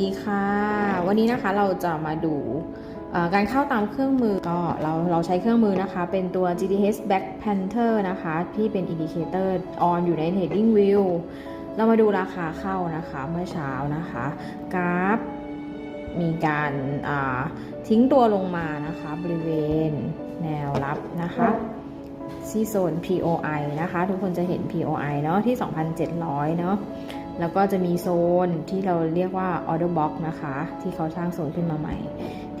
ดีค่ะ วันนี้นะคะเราจะมาดูการเข้าตามเครื่องมือก็เราเราใช้เครื่องมือนะคะ เป็นตัว GTH Back Panther นะคะ ที่เป็น Indicator on อยู่ใน Trading View เรามาดูราคาเข้านะคะเมื่อเช้านะคะ กราฟ มีการทิ้งตัวลงมานะคะ บริเวณแนวรับนะคะ ที่โซน POI นะคะ ทุกคนจะเห็น POI เนาะที่ 2,700 เนาะแล้วก็จะมีโซนที่เราเรียกว่า Order Box นะคะ ที่เขาสร้างโซนขึ้นมาใหม่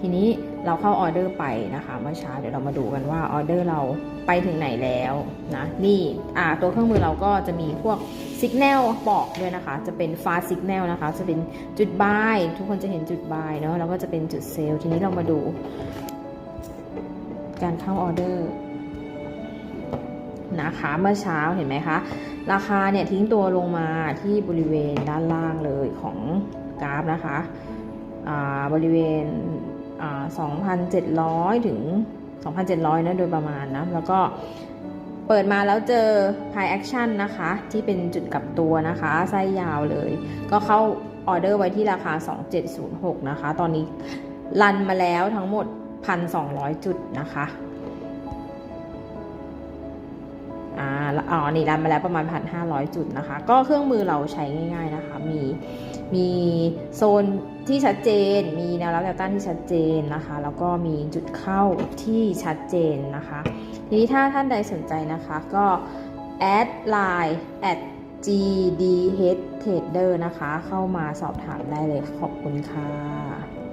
ทีนี้เราเข้าออเดอร์ไปนะคะเมื่อเช้าเดี๋ยวเรามาดูกันว่าออเดอร์เราไปถึงไหนแล้วนะนี่อ่าตัวเครื่องมือเราก็จะมีพวกสัญญาณบอกด้วยนะคะ จะเป็น fast signal นะคะ จะเป็นจุด buy ทุกคนจะเห็นจุด buy เนาะแล้วก็จะเป็นจุด sell ทีนี้เรามาดู การเข้าออเดอร์ นะคะเมื่อเช้าเห็นไหมคะราคาเนี่ยทิ้งตัวลงมาที่บริเวณด้านล่างเลยของกราฟนะคะบริเวณ 2,700 ถึง 2,700 นะโดยประมาณนะ แล้วก็เปิดมาแล้วเจอ high action นะคะ ที่เป็นจุดกลับตัวนะคะไส้ยาวเลย ก็เข้าออเดอร์ไว้ที่ราคา 2706 นะคะ ตอนนี้รันมาแล้วทั้งหมด 1,200 จุดนะคะ อ๋อนี่รันมาแล้วประมาณ 1,500 จุดนะคะ ก็เครื่องมือเราใช้ง่าย ๆนะคะ มีมีโซนที่ชัดเจน มีแนวรับแนวต้านที่ชัดเจนนะคะ แล้วก็มีจุดเข้าที่ชัดเจนนะคะ ทีนี้ถ้าท่านใดสนใจนะคะก็แอดไลน์แอด GDH Trader นะคะ เข้ามาสอบถามได้เลยขอบคุณค่ะ